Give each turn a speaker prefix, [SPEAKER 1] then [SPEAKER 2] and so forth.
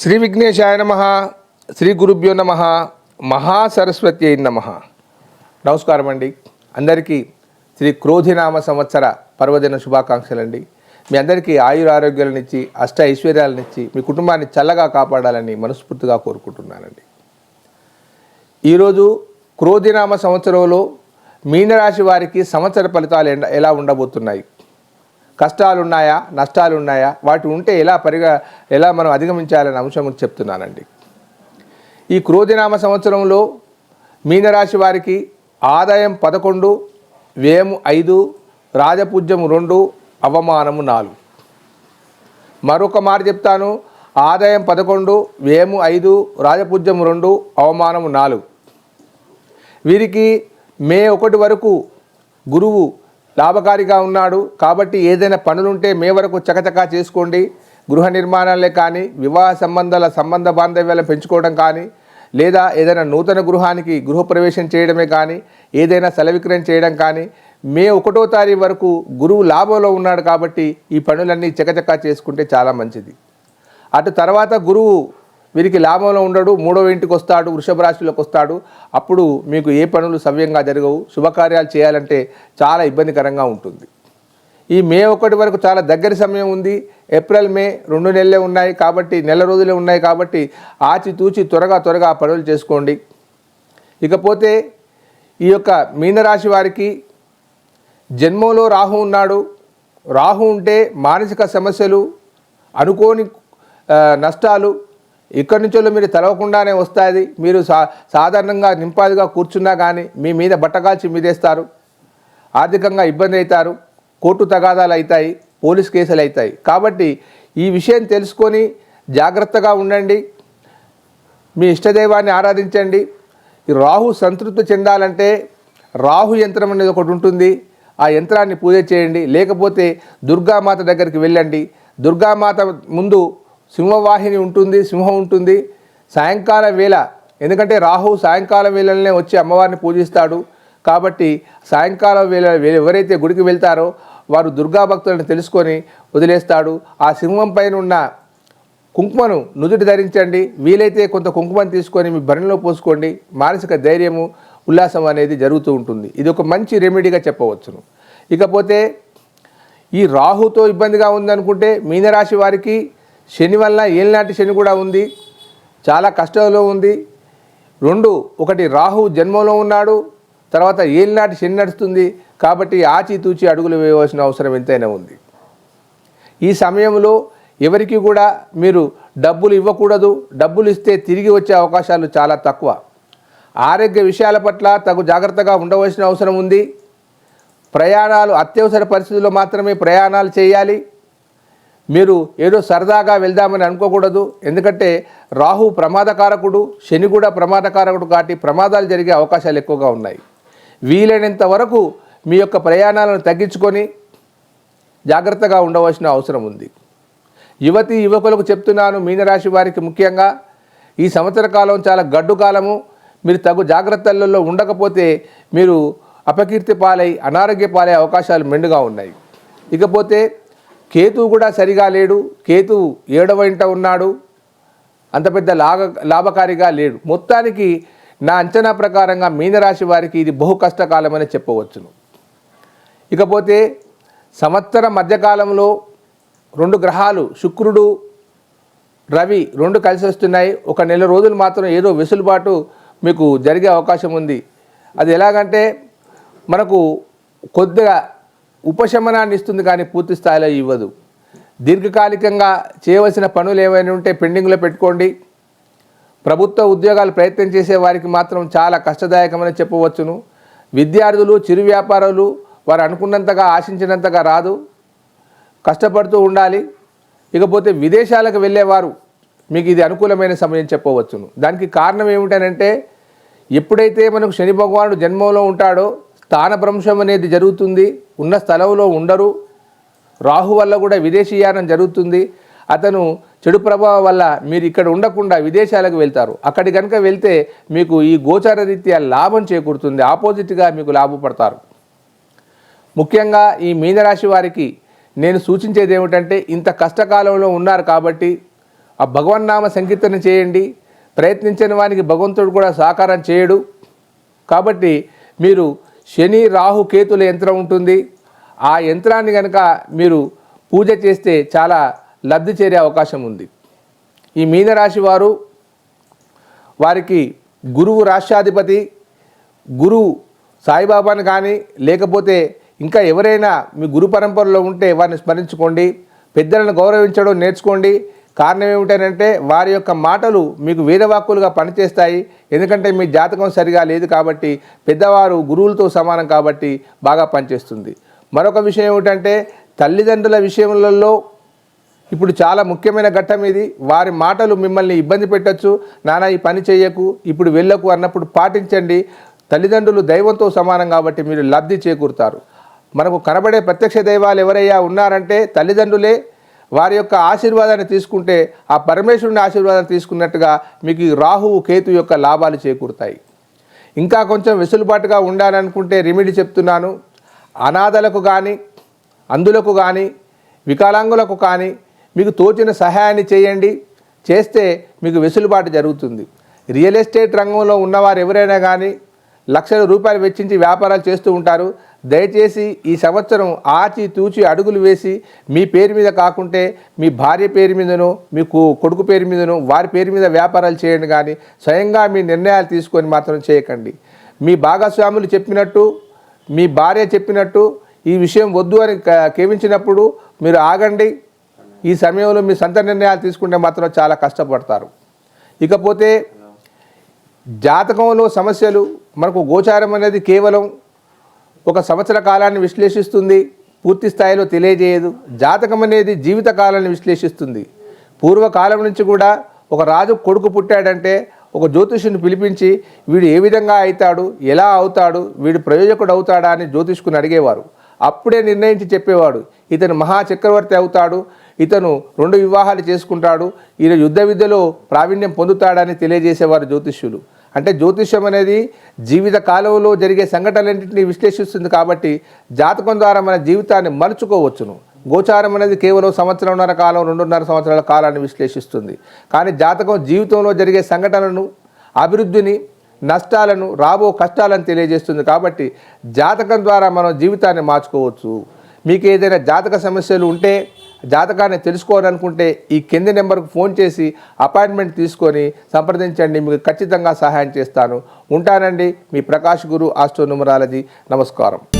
[SPEAKER 1] శ్రీ విఘ్నేశాయ నమ శ్రీ గురుభ్యో నమ మహాసరస్వతి అయిన నమ. నమస్కారం అండి. అందరికీ శ్రీ క్రోధినామ సంవత్సర పర్వదిన శుభాకాంక్షలండి. మీ అందరికీ ఆయురారోగ్యాలనిచ్చి అష్ట ఐశ్వర్యాలనిచ్చి మీ కుటుంబాన్ని చల్లగా కాపాడాలని మనస్ఫూర్తిగా కోరుకుంటున్నానండి. ఈరోజు క్రోధినామ సంవత్సరంలో మీనరాశి వారికి సంవత్సర ఫలితాలు ఎలా ఉండబోతున్నాయి? కష్టాలు ఉన్నాయా నష్టాలు ఉన్నాయా వాటి ఉంటే ఎలా పరిగా ఎలా మనం అధిగమించాలనే అంశం గురించి చెప్తున్నానండి. ఈ క్రోధినామ సంవత్సరంలో మీనరాశి వారికి ఆదాయం పదకొండు వ్యయము ఐదు రాజపూజ్యము రెండు అవమానము నాలుగు. మరొక మాట చెప్తాను ఆదాయం పదకొండు వ్యయము ఐదు రాజపూజ్యము రెండు అవమానము నాలుగు. వీరికి మే ఒకటి వరకు గురువు లాభకారిగా ఉన్నాడు. కాబట్టి ఏదైనా పనులుంటే మే వరకు చకచకా చేసుకోండి. గృహ నిర్మాణాలే కానీ వివాహ సంబంధాల సంబంధ బాంధవ్యాలను పెంచుకోవడం కానీ లేదా ఏదైనా నూతన గృహానికి గృహప్రవేశం చేయడమే కానీ ఏదైనా సెలవిక్రయం చేయడం కానీ మే ఒకటో తారీఖు వరకు గురువు లాభంలో ఉన్నాడు కాబట్టి ఈ పనులన్నీ చకచకా చేసుకుంటే చాలా మంచిది. అటు తర్వాత గురువు వీరికి లాభంలో ఉండడు మూడవ ఇంటికి వస్తాడు వృషభ రాశిలోకి వస్తాడు. అప్పుడు మీకు ఏ పనులు సవ్యంగా జరగవు. శుభకార్యాలు చేయాలంటే చాలా ఇబ్బందికరంగా ఉంటుంది. ఈ మే ఒకటి వరకు చాలా దగ్గర సమయం ఉంది. ఏప్రిల్ మే రెండు నెలలే ఉన్నాయి కాబట్టి నెల రోజులే ఉన్నాయి కాబట్టి ఆచితూచి త్వరగా త్వరగా పనులు చేసుకోండి. ఇకపోతే ఈ యొక్క మీనరాశి వారికి జన్మంలో రాహు ఉన్నాడు. రాహు ఉంటే మానసిక సమస్యలు అనుకోని నష్టాలు ఇక్కడి నుంచి మీరు తెలవకుండానే వస్తుంది. మీరు సా సాధారణంగా నింపాదిగా కూర్చున్నా కానీ మీ మీద బట్టకాల్చి మీదేస్తారు. ఆర్థికంగా ఇబ్బంది అవుతారు కోర్టు తగాదాలు అవుతాయి పోలీస్ కేసులు అవుతాయి కాబట్టి ఈ విషయం తెలుసుకొని జాగ్రత్తగా ఉండండి. మీ ఇష్టదైవాన్ని ఆరాధించండి. రాహు సంతృప్తి చెందాలంటే రాహు యంత్రం అనేది ఒకటి ఉంటుంది. ఆ యంత్రాన్ని పూజ చేయండి. లేకపోతే దుర్గామాత దగ్గరికి వెళ్ళండి. దుర్గామాత ముందు సింహవాహిని ఉంటుంది సింహం ఉంటుంది. సాయంకాలం వేళ ఎందుకంటే రాహు సాయంకాలం వేళలనే వచ్చి అమ్మవారిని పూజిస్తాడు. కాబట్టి సాయంకాలం వేళ ఎవరైతే గుడికి వెళ్తారో వారు దుర్గా భక్తులను తెలుసుకొని వదిలేస్తాడు. ఆ సింహం పైన ఉన్న కుంకుమను నుదుటి ధరించండి. వీలైతే కొంత కుంకుమను తీసుకొని మీ భరణిలో పోసుకోండి. మానసిక ధైర్యము ఉల్లాసం అనేది జరుగుతూ ఉంటుంది. ఇది ఒక మంచి రెమెడీగా చెప్పవచ్చును. ఇకపోతే ఈ రాహుతో ఇబ్బందిగా ఉందనుకుంటే మీనరాశి వారికి శని వల్ల ఏలినాటి శని కూడా ఉంది. చాలా కష్టంలో ఉంది. రెండు ఒకటి రాహు జన్మంలో ఉన్నాడు. తర్వాత ఏలినాటి శని నడుస్తుంది. కాబట్టి ఆచితూచి అడుగులు వేయవలసిన అవసరం ఎంతైనా ఉంది. ఈ సమయంలో ఎవరికి కూడా మీరు డబ్బులు ఇవ్వకూడదు. డబ్బులు ఇస్తే తిరిగి వచ్చే అవకాశాలు చాలా తక్కువ. ఆరోగ్య విషయాల పట్ల తగు జాగ్రత్తగా ఉండవలసిన అవసరం ఉంది. ప్రయాణాలు అత్యవసర పరిస్థితుల్లో మాత్రమే ప్రయాణాలు చేయాలి. మీరు ఏదో సరదాగా వెళ్దామని అనుకోకూడదు. ఎందుకంటే రాహు ప్రమాదకారకుడు శని కూడా ప్రమాదకారకుడు కాబట్టి ప్రమాదాలు జరిగే అవకాశాలు ఎక్కువగా ఉన్నాయి. వీలైనంత వరకు మీ యొక్క ప్రయాణాలను తగ్గించుకొని జాగ్రత్తగా ఉండవలసిన అవసరం ఉంది. యువతి యువకులకు చెప్తున్నాను మీనరాశి వారికి ముఖ్యంగా ఈ సంవత్సర కాలం చాలా గడ్డు కాలము. మీరు తగు జాగ్రత్తలలో ఉండకపోతే మీరు అపకీర్తి పాలై అనారోగ్య పాలై అవకాశాలు మెండుగా ఉన్నాయి. ఇకపోతే కేతు కూడా సరిగా లేడు. కేతు ఏడవ ఇంట ఉన్నాడు. అంత పెద్ద లాభ లాభకారిగా లేడు. మొత్తానికి నా అంచనా ప్రకారంగా మీనరాశి వారికి ఇది బహు కష్టకాలమని చెప్పవచ్చును. ఇకపోతే సంవత్సర మధ్యకాలంలో రెండు గ్రహాలు శుక్రుడు రవి రెండు కలిసి వస్తున్నాయి. ఒక నెల రోజులు మాత్రం ఏదో వెసులుబాటు మీకు జరిగే అవకాశం ఉంది. అది ఎలాగంటే మనకు కొద్దిగా ఉపశమనాన్ని ఇస్తుంది కానీ పూర్తి స్థాయిలో ఇవ్వదు. దీర్ఘకాలికంగా చేయవలసిన పనులు ఏమైనా ఉంటే పెండింగ్లో పెట్టుకోండి. ప్రభుత్వ ఉద్యోగాలు ప్రయత్నం చేసే వారికి మాత్రం చాలా కష్టదాయకమని చెప్పవచ్చును. విద్యార్థులు చిరు వ్యాపారులు వారు అనుకున్నంతగా ఆశించినంతగా రాదు. కష్టపడుతూ ఉండాలి. ఇకపోతే విదేశాలకు వెళ్ళేవారు మీకు ఇది అనుకూలమైన సమయం చెప్పవచ్చును. దానికి కారణం ఏమిటనంటే ఎప్పుడైతే మనకు శని భగవానుడు జన్మంలో ఉంటాడో స్థానభ్రంశం అనేది జరుగుతుంది. ఉన్న స్థలంలో ఉండరు. రాహు వల్ల కూడా విదేశీయానం జరుగుతుంది. అతను చెడు ప్రభావం వల్ల మీరు ఇక్కడ ఉండకుండా విదేశాలకు వెళ్తారు. అక్కడి కనుక వెళ్తే మీకు ఈ గోచార రీత్యా లాభం చేకూరుతుంది. ఆపోజిట్గా మీకు లాభపడతారు. ముఖ్యంగా ఈ మీనరాశి వారికి నేను సూచించేది ఏమిటంటే ఇంత కష్టకాలంలో ఉన్నారు కాబట్టి ఆ భగవన్నామ సంకీర్తన చేయండి. ప్రయత్నించని వానికి భగవంతుడు కూడా సహకారం చేయడు. కాబట్టి మీరు శని రాహు కేతుల యంత్రం ఉంటుంది. ఆ యంత్రాన్ని కనుక మీరు పూజ చేస్తే చాలా లబ్ధి చేరే అవకాశం ఉంది. ఈ మీనరాశి వారు వారికి గురువు రాష్ట్రాధిపతి గురువు సాయిబాబాని కానీ లేకపోతే ఇంకా ఎవరైనా మీ గురు పరంపరలో ఉంటే వారిని స్మరించుకోండి. పెద్దలను గౌరవించడం నేర్చుకోండి. కారణం ఏమిటంటే వారి యొక్క మాటలు మీకు వీరవాక్కులుగా పనిచేస్తాయి. ఎందుకంటే మీ జాతకం సరిగా లేదు కాబట్టి పెద్దవారు గురువులతో సమానం కాబట్టి బాగా పనిచేస్తుంది. మరొక విషయం ఏమిటంటే తల్లిదండ్రుల విషయంలో ఇప్పుడు చాలా ముఖ్యమైన ఘట్టం ఇది. వారి మాటలు మిమ్మల్ని ఇబ్బంది పెట్టచ్చు. నానా ఈ పని చేయకు ఇప్పుడు వెళ్ళకు అన్నప్పుడు పాటించండి. తల్లిదండ్రులు దైవంతో సమానం కాబట్టి మీరు లబ్ధి చేకూరుతారు. మనకు కనబడే ప్రత్యక్ష దైవాలు ఎవరయ్యా ఉన్నారంటే తల్లిదండ్రులే వారి యొక్క ఆశీర్వాదాన్ని తీసుకుంటే ఆ పరమేశ్వరుని ఆశీర్వాదాన్ని తీసుకున్నట్టుగా మీకు ఈ రాహువు కేతు యొక్క లాభాలు చేకూరుతాయి. ఇంకా కొంచెం వెసులుబాటుగా ఉండాలనుకుంటే రెమెడీ చెప్తున్నాను. అనాథలకు కానీ అందులకు కానీ వికలాంగులకు కానీ మీకు తోచిన సహాయాన్ని చేయండి. చేస్తే మీకు వెసులుబాటు జరుగుతుంది. రియల్ ఎస్టేట్ రంగంలో ఉన్నవారు ఎవరైనా కానీ లక్షల రూపాయలు వెచ్చించి వ్యాపారాలు చేస్తూ ఉంటారు. దయచేసి ఈ సంవత్సరం ఆచి తూచి అడుగులు వేసి మీ పేరు మీద కాకుంటే మీ భార్య పేరు మీదనో మీకు కొడుకు పేరు మీదనో వారి పేరు మీద వ్యాపారాలు చేయండి కానీ స్వయంగా మీ నిర్ణయాలు తీసుకొని మాత్రం చేయకండి. మీ భాగస్వాములు చెప్పినట్టు మీ భార్య చెప్పినట్టు ఈ విషయం వద్దు అని కేవించినప్పుడు మీరు ఆగండి. ఈ సమయంలో మీ సొంత నిర్ణయాలు తీసుకుంటే మాత్రం చాలా కష్టపడతారు. ఇకపోతే జాతకంలో సమస్యలు మనకు గోచారం అనేది కేవలం ఒక సంవత్సర కాలాన్ని విశ్లేషిస్తుంది పూర్తి స్థాయిలో తెలియజేయదు. జాతకం అనేది జీవిత కాలాన్ని విశ్లేషిస్తుంది. పూర్వకాలం నుంచి కూడా ఒక రాజు కొడుకు పుట్టాడంటే ఒక జ్యోతిషుని పిలిపించి వీడు ఏ విధంగా అవుతాడు ఎలా అవుతాడు వీడు ప్రయోజకుడు అవుతాడా అని జ్యోతిష్కుని అడిగేవారు. అప్పుడే నిర్ణయించి చెప్పేవాడు ఇతను మహా చక్రవర్తి అవుతాడు ఇతను రెండు వివాహాలు చేసుకుంటాడు ఈయన యుద్ధ విద్యలో ప్రావీణ్యం పొందుతాడని తెలియజేసేవారు జ్యోతిష్యులు. అంటే జ్యోతిష్యం అనేది జీవిత కాలంలో జరిగే సంఘటనలన్నింటినీ విశ్లేషిస్తుంది కాబట్టి జాతకం ద్వారా మన జీవితాన్ని మలుచుకోవచ్చును. గోచారం అనేది కేవలం సంవత్సరంన్నర కాలం రెండున్నర సంవత్సరాల కాలాన్ని విశ్లేషిస్తుంది. కానీ జాతకం జీవితంలో జరిగే సంఘటనలను అభివృద్ధిని నష్టాలను రాబో కష్టాలను తెలియజేస్తుంది కాబట్టి జాతకం ద్వారా మనం జీవితాన్ని మార్చుకోవచ్చు. మీకు ఏదైనా జాతక సమస్యలు ఉంటే జాతకాన్ని తెలుసుకోవాలనుకుంటే ఈ కింది నెంబర్కు ఫోన్ చేసి అపాయింట్మెంట్ తీసుకొని సంప్రదించండి మీకు ఖచ్చితంగా సహాయం చేస్తాను. ఉంటానండి మీ ప్రకాష్ గురు ఆస్ట్రో నమస్కారం.